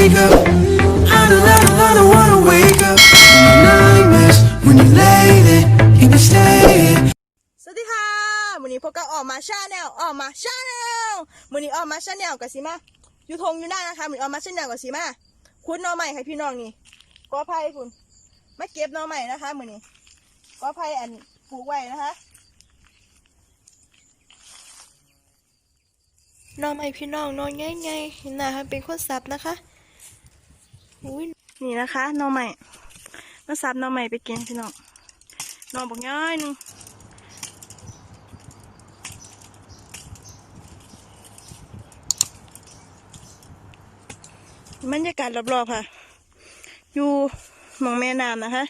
wake up. I don't, I don't, I don't wanna wake up. In my nightmares, when you lay there, can you stay? สวัสดีค่ะมือนี้พวกก็ออกมาชาแนลออกมาชาแนลมือนี้ออกมาชาแนลกับสีมาอยู่ทงอยู่หน้านะคะมือนี้ออกมาชาแนลกับสีมาคุณหน้อใหม่ให้พี่น้องนี่กอไผ่คุณมาเก็บหน้อใหม่นะคะมือนี้กอไผ่อันปลูกไว้นะคะหน้อใหม่พี่น้องนอนง่ายง่ายๆนะคะเป็นคนซับนะคะ อุ้ยนี่นะคะนอใหม่มาซับนอใหม่ไปกินพี่น้องนอบอกง่ายหนึงบรรยากาศรอบๆค่ะ อยู่มองแม่น้ำนะคะ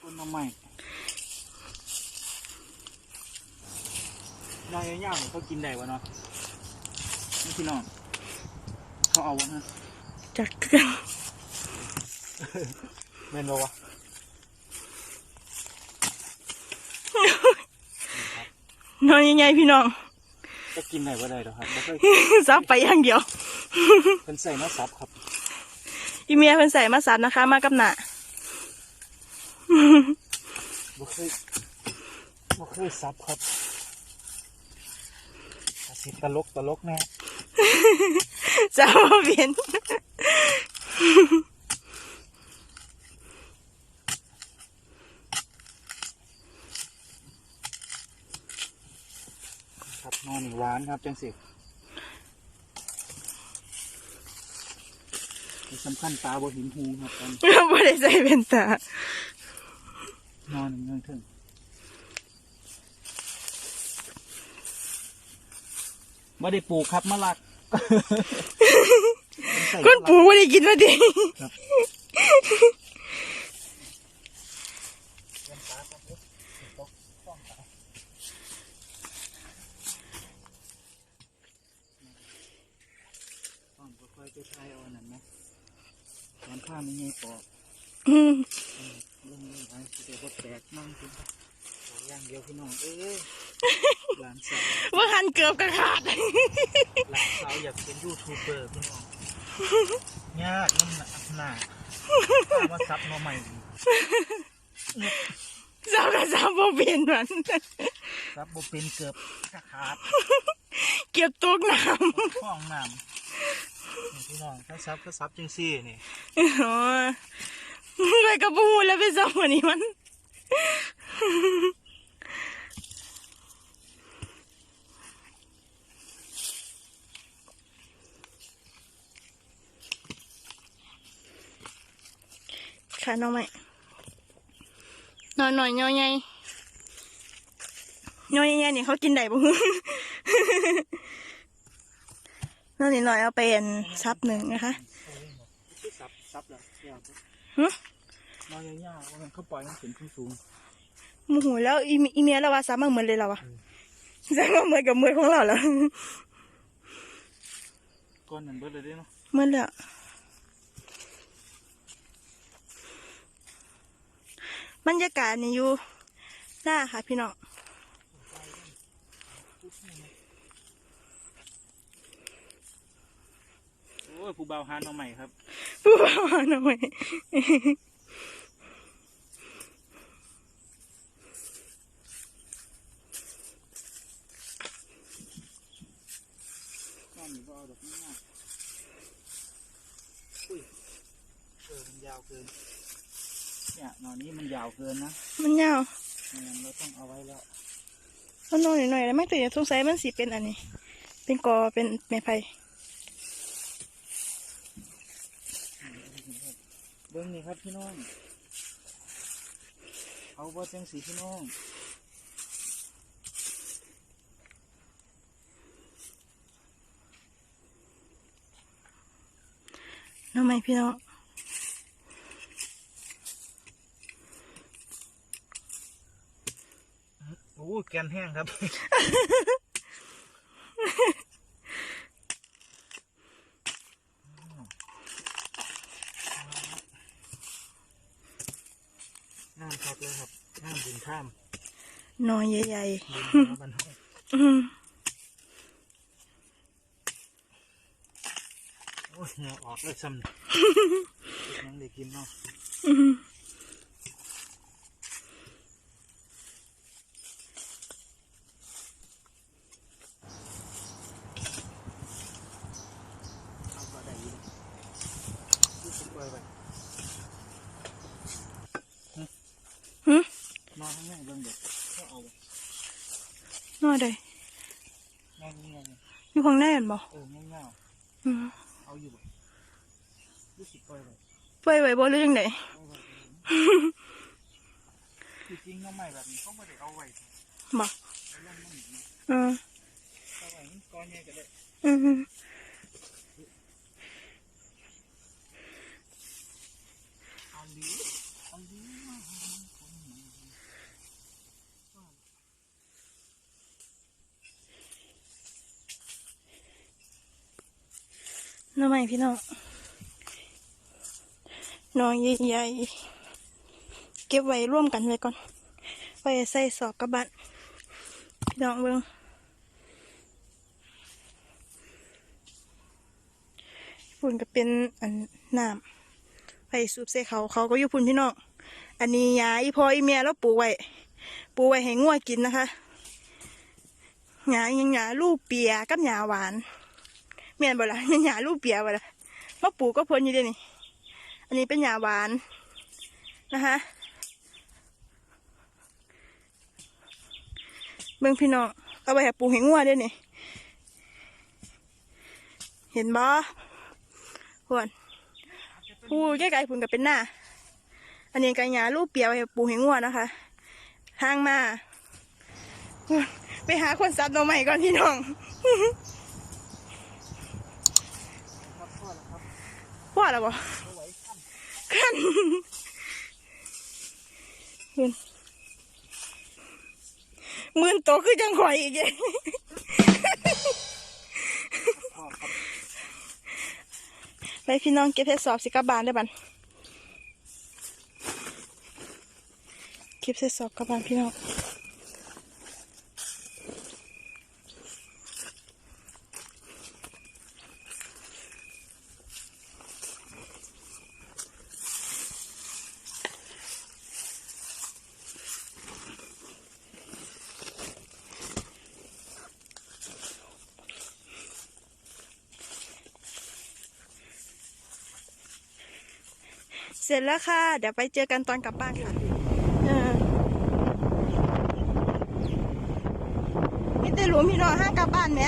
คนมาใหม่นายย่างเขากินได้วะเนาะนี่พี่น้อง เขาเอาวะฮะจากกันเมนบอวะนอนยังไงพี่น้องก็กินได้ว่าได้หรอกครับบ่เคยซับไปอย่างเดียวเป็นใส่มาซับครับ อีเมียเพิ่นใส่มาซับนะคะ มากับหนาบ่เคยบ่เคยซับครับอาสิตลกตลกแน่ จะมาเปลี่ยนครับนอนนี่หวานครับจังสิที่สำคัญตาบ่เหินหูครับตอนไม่ได้ใส่เป็นตานอนนี่ยังถึงไม่ได้ปลูกครับมะลักใส่ คนปูไม่ได้กินมาดิตอนค่อยๆไปทายเอาอันนั้นไหมตอนข้าไม่ไงปอกอืมลงไอ้เดี๋ยวก็แตกนั่งกินขออย่างเดียวพี่น้องเอ้ยหลานสาวว่าหันเกือบกระขาด หลานสาวอยากเป็นยูทูบเบอร์พี่น้องยากน้ำหนักหนาเอามาซับมาใหม่อีกสาวกับสาวบ่เปลี่ยนมันซับบ่เป็นเกือบกระขาดเก็บตกน้ห้องน้ำนี่พี่น้องถ้าซับก็ซับจังซี่นี่ำอ๋อไปกับปูแล้วไปซ้อมวันนี้มัน ค่ะน้องใหม่นอนหน่อยย่อยใหญ่ย่อยใหญ่นี่เขากินได้บุ้งนั่นนิดหน่อยเอาไปอันซับหนึ่งนะคะคือซับซับแล้วเดี๋ยวฮะนอนยาวๆว่ามันเขาปล่อยมันขึ้นสูงโมโหแล้วอีเมอีเมียเราว่าซับมาเหมือนเลยเราอะซับมาเหมือนกับเหมือนของเราแล้วๆก้อนนั่นเบิดเลยเด้เนาะเหมือนเลยอะ บรรยากาศนี่อยู่หน้าค่ะพี่น้องโอ้ยผู้เบาหานเอาใหม่ครับผู้บ่าวหน่อยก้อนนี้ก็เอาดอกนี้มาอุ้ยเออมันยาวเกิน เนี่ยหนอนนี้มันยาวเกินนะมันยาวไม่งั้นเราต้องเอาไว้แล้วมันนอนหน่อยๆแล้วไม่ตื่นสงสัยมันสีเป็นอันนี้ เป็นกอเป็นแม่ไผ่เบิ้งนี่ครับพี่น้องเอาว่าจังสีพี่น้องน้องใหม่พี่น้อง อ้ยแกนแห้งครับ น้ำครับเลยครับน้ำบุญข้ามนอนใหญ่บุญข้ามบันห้องๆอืมโอ้ยเหงื่อออกเลยซ้ำ ยังได้กินเนาะ อื้อหือ เอาก็ได้ยินรู้สึกว่าแบบ หึ นอน ข้างในเบิ่งเด็กก็เอานอนได้นอนง่ายอยู่ข้างในเห็นบ่ๆเออง่ายอืมๆเอาอยู่บ่รู้สึกว่าแบบปล่อยไว้บ่หรือจังไดเอาไว้ที่จริงน้องใหม่แบบนี้เขาไม่ได้เอาไว้บ่เอาลงมันอีกนะอืมเอาไว้มันก้อนใหญ่ก็ได้อืมเอาดีเอาดีมากคนใหม่ น้องใหม่พี่น้องน้องใหญ่ๆเก็บไว้ร่วมกันไว้ก่อนไว้ใส่สอบกระบัดพี่น้องเบิ่งพุ่นก็เป็นอันน้ำไปสูบใส่เขาเขาก็อยู่พุ่นพี่น้องอันนี้ยาอีพออีเมียแล้วปลูกไว้ปลูกไว้ให้งัวกินนะคะหยายังหยาลูกเปียกับหยาหวาน เมียนบ่ละยังหยาลูกเปียบ่ละมาปลูกก็พ้นอยู่ด้นี่ อันนี้เป็นหยาหวานนะคะเบิ่งพี่น้องเอาไปให้ปลูกให้งัวด้วยนี่ เห็นบ่พวนปลูกใกล้ๆพุ่นก็เป็นหน้า อันนี้ก็หยาลูกเปียไว้ให้ปลูกให้งัวนะคะทางมาพนไปหาคนซับหน่อใหม่ก่อนพี่น้อง ว่าแล้วบ่ขั้นมืนมืนโตคือจังข่อยอีกเด้ไปพี่น้องเก็บเพชรสอบสิกลับบานได้อบันเก็บเพชรสอบกลับบ้านพี่น้อง สร็จแล้วค่ะ เดี๋ยวไปเจอกันตอนกลับบ้านค่ะเออมีแต่หลุมพี่น้องห้างกลับบ้านไหม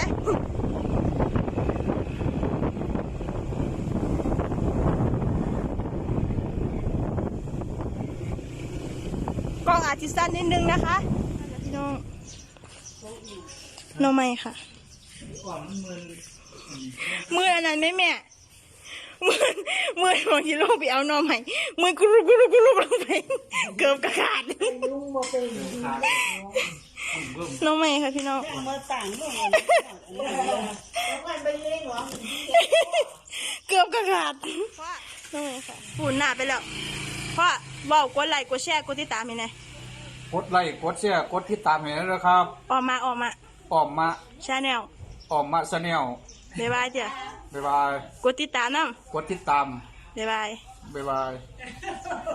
กล้องอาจจะสั้นนิดนึงนะคะพี่น้องน้องไม่ค่ะก่อนมันมึนมืออันนั้นไหมแม่มือ มือของที่ลงไปเอาหนอใหม่มือกรุบกรุบกรุบลงไปเกือบกระขาดขาดน้องใหม่ค่ะพี่น้องเกือบกระขาดน้องใหม่ค่ะฝุ่นหนาไปแล้วพ่อเว่ากดไลค์กดแชร์กดติดตามให้หน่อยกดไลค์กดแชร์กดติดตามให้ด้วยนะครับออกมาออกมาออมมาชาแนลออมมาชาแนลบ๊ายบายเจ้ะบ๊ายบาย กดติดตามน้กดติดตามำ บ๊ายบาย บ๊ายบาย